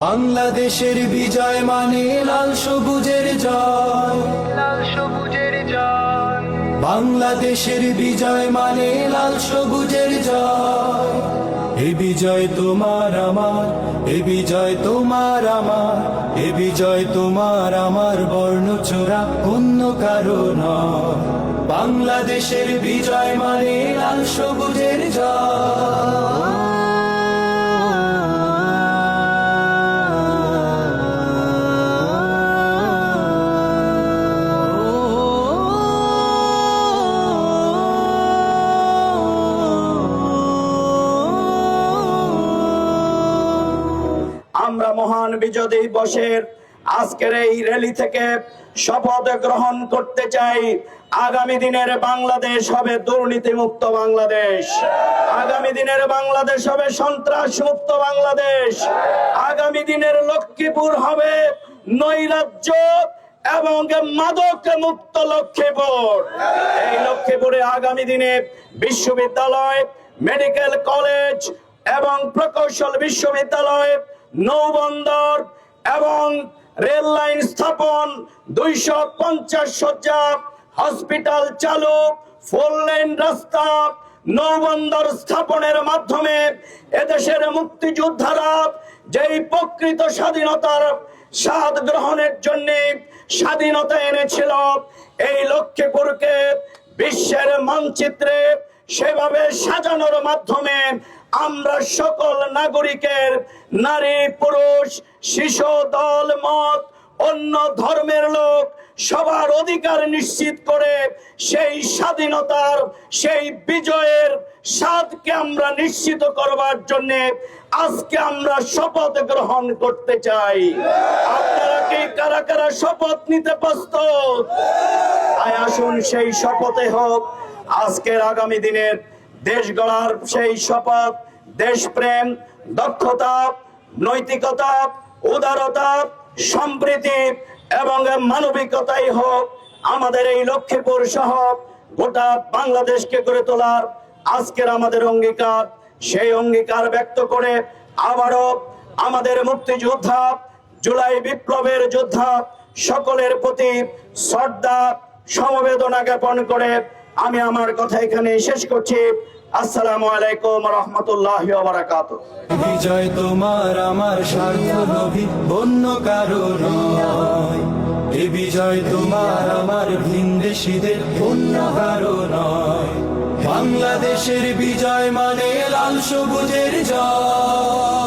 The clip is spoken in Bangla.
বাংলাদেশের বিজয় মানে লাল সবুজের জয়। লাল সবুজের জয়। বাংলাদেশের বিজয় মানে লাল সবুজের জয়। এ বিজয় তোমার আমার এ বিজয় তোমার আমার এ বিজয় তোমার আমার বর্ণচোরা অন্য কারও নয়। বাংলাদেশের বিজয় মানে লাল সবুজের জয়। আমরা মহান বিজয় দিবসের আজকের এই র্যালি থেকে শপথ গ্রহণ করতে চাই। আগামী দিনের বাংলাদেশ হবে দুর্নীতি মুক্ত বাংলাদেশ। আগামী দিনের বাংলাদেশ হবে সন্ত্রাস মুক্ত বাংলাদেশ। আগামী দিনের লক্ষ্মীপুর হবে নৈরাজ্য এবং মাদক মুক্ত লক্ষ্মীপুর। এই লক্ষ্মীপুরে আগামী দিনে বিশ্ববিদ্যালয়, মেডিকেল কলেজ এবং প্রকৌশল বিশ্ববিদ্যালয় নৌবন্দর এবং রেল লাইন স্থাপন দুইশো পঞ্চাশ শয্যা, হসপিটাল চালু, ফোর লাইন রাস্তা, নৌবন্দর স্থাপনের মাধ্যমে এদেশের মুক্তিযোদ্ধারা যেই প্রকৃত স্বাধীনতার স্বাদ গ্রহণের জন্য স্বাধীনতা এনেছিল, এই লক্ষ্মীপুরকে বিশ্বের মানচিত্রে সেভাবে সাজানোর মাধ্যমে আমরা সকল নাগরিকের নারী, পুরুষ, শিশু, দল, মত, অন্য ধর্মের লোক সবার অধিকার নিশ্চিত করে সেই স্বাধীনতার, সেই বিজয়ের স্বাদকে আমরা নিশ্চিত করবার জন্য আজকে আমরা শপথ গ্রহণ করতে চাই। আপনারা কি কারা কারা শপথ নিতে প্রস্তুত? আসুন সেই শপথে হোক। আজকের আগামী দিনের দেশ গড়ার সেই শপথ, দেশপ্রেম, দক্ষতা, নৈতিকতা, উদারতা, সম্প্রীতি এবং মানবিকতাই হোক আমাদের এই লক্ষ্মীপুর সহ গোটা বাংলাদেশকে গড়ে তোলার আজকের আমাদের অঙ্গীকার। সেই অঙ্গীকার ব্যক্ত করে আবারও আমাদের মুক্তিযোদ্ধা, জুলাই বিপ্লবের যোদ্ধা সকলের প্রতি শ্রদ্ধা, সমবেদনা জ্ঞাপন করে আমি আমার কথা এখানে শেষ করছি। আসসালামু আলাইকুম রহমতুল্লাহ বারাকাত বিজয় তোমার আমার স্বার্থ লোভী অন্য কারও নয়। এ বিজয় তোমার আমার ভিনদেশীদের অন্য কারও নয়। বাংলাদেশের বিজয় মানে লাল সবুজের জয়।